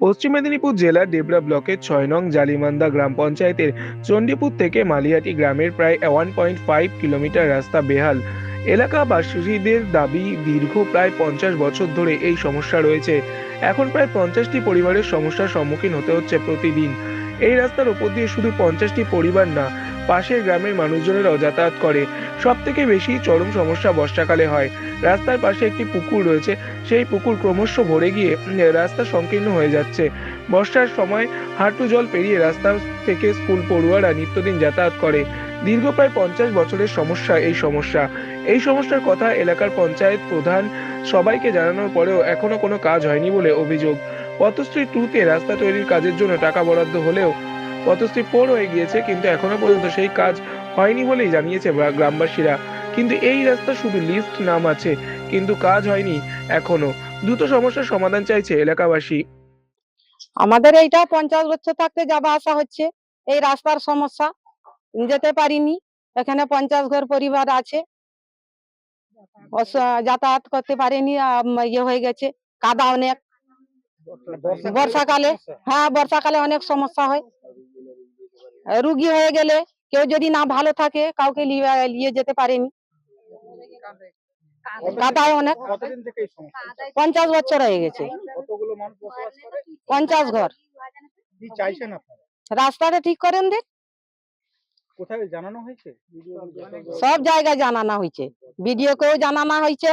পশ্চিম মেদিনীপুর জেলার ডেবরা ব্লকের ছয় নং জালিমান্দা গ্রাম পঞ্চায়েতের চণ্ডীপুর থেকে মালিয়াটি গ্রামের প্রায় ওয়ান পয়েন্ট ফাইভ কিলোমিটার রাস্তা বেহাল। এলাকাবাসীদের দাবি, দীর্ঘ প্রায় পঞ্চাশ বছর ধরে এই সমস্যা রয়েছে। এখন প্রায় পঞ্চাশটি পরিবারের সমস্যার সম্মুখীন হতে হচ্ছে প্রতিদিন। এই রাস্তার উপর দিয়ে শুধু পঞ্চাশটি পরিবার না, পাশের গ্রামের মানুষজনেরাও যাতায়াত করে। সব থেকে বেশি চরম সমস্যা বর্ষাকালে হয়। রাস্তার পাশে একটি পুকুর রয়েছে, সেই পুকুর ক্রমশ ভরে গিয়ে রাস্তা সংকীর্ণ হয়ে যাচ্ছে। বর্ষার সময় হাঁটু জল পেরিয়ে রাস্তা থেকে স্কুল, পড়ুয়ারা নিত্যদিন যাতায়াত করে। দীর্ঘ প্রায় পঞ্চাশ বছরের সমস্যা এই সমস্যা। এই সমস্যার কথা এলাকার পঞ্চায়েত প্রধান সবাইকে জানানোর পরেও এখনও কোনো কাজ হয়নি বলে অভিযোগ। পথশ্রী টুতে রাস্তা তৈরির কাজের জন্য টাকা বরাদ্দ হলেও পথশ্রী ফোর হয়ে গিয়েছে, কিন্তু এখনও পর্যন্ত সেই কাজ হয়নি বলেই জানিয়েছে গ্রা- গ্রামবাসীরা। কিন্তু এই রাস্তা শুধু লিস্ট নাম আছে, কিন্তু কাজ হয়নি এখনও। দ্রুত সমস্যার সমাধান চাইছে এলাকাবাসী। আমাদের এইটা পঞ্চাশ বছর থাকতে যাওয়া আসা হচ্ছে, এই রাস্তার সমস্যা। যেতে পারিনি, এখানে পঞ্চাশ ঘর পরিবার আছে। যাতায়াত করতে পারেনি ইয়ে হয়ে গেছে, কাদা অনেক। বর্ষাকালে হ্যাঁ বর্ষাকালে অনেক সমস্যা হয়। রুগী হয়ে গেলে কেউ যদি না ভালো থাকে কাউকে নিয়ে যেতে পারেনি। কাদায় অনেক। পঞ্চাশ বছর হয়ে গেছে। পঞ্চাশ ঘর। রাস্তাটা ঠিক করেন দে। কোথায় জানানো হয়েছে? সব জায়গায় জানানো হয়েছে। বিডিও কেও জানানো হয়েছে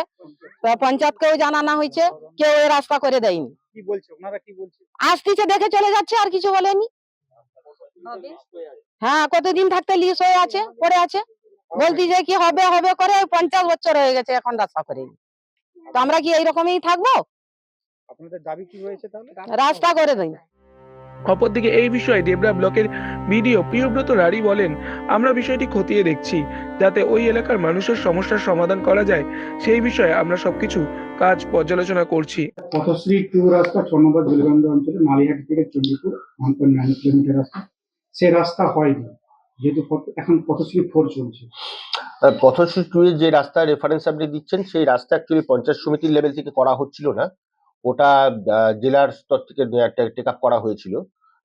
পঞ্চায়েত কেও জানানো হয়েছে। কেউ রাস্তা করে দেয়নি। কি বলছে? ওনারা কি বলছে? আসতেছে দেখে চলে যাচ্ছে আর কিছু বলেনি। হ্যাঁ কতদিন থাকতে লিস হয়ে আছে পড়ে আছে? বলতেছে কি হবে হবে করে ওই পঞ্চাশ বছর হয়ে গেছে এখন রাস্তা করেনি তো আমরা কি এইরকমই থাকব? আপনাদের দাবি কি হয়েছে তাহলে? রাস্তা করে দেয় অপরদিকে এই বিষয়ে দেবরা ব্লকের বিডিও প্রিয়ব্রত রাড়ি বলেন আমরা বিষয়টি খতিয়ে দেখছি যাতে ওই এলাকার মানুষের সমস্যার সমাধান করা যায়। সেই বিষয়ে আমরা সবকিছু কাজ পর্যালোচনা করছি। পথশ্রী টু রাস্তা ছ নম্বর জুলিগঞ্জ অঞ্চলে মালিহাট থেকে পয়েন্ট নাইন কিলোমিটার রাস্তা। সে রাস্তা হয়নি। যেহেতু এখন পথশ্রী ফোর চলছে। পথশ্রী টু এর যে রাস্তা রেফারেন্স আপনি দিচ্ছেন সেই রাস্তা অ্যাকচুয়ালি পঞ্চায়েত সমিতির লেভেল থেকে করা হচ্ছিল না। ওটা জেলার স্তর থেকে টেক আপ করা হয়েছিল।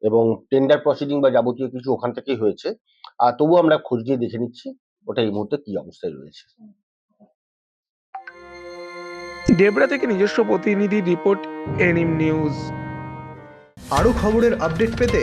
এবং টেন্ডার প্রসিডিং বা যাবতীয় কিছু ওখান থেকেই হয়েছে। আর তবুও আমরা খোঁজ নিয়ে দেখে নিচ্ছি ওটা এই মুহূর্তে কি অবস্থায় রয়েছে। ডেবরা থেকে নিজস্ব প্রতিনিধি রিপোর্ট এনিম নিউজ আরও খবরের আপডেট পেতে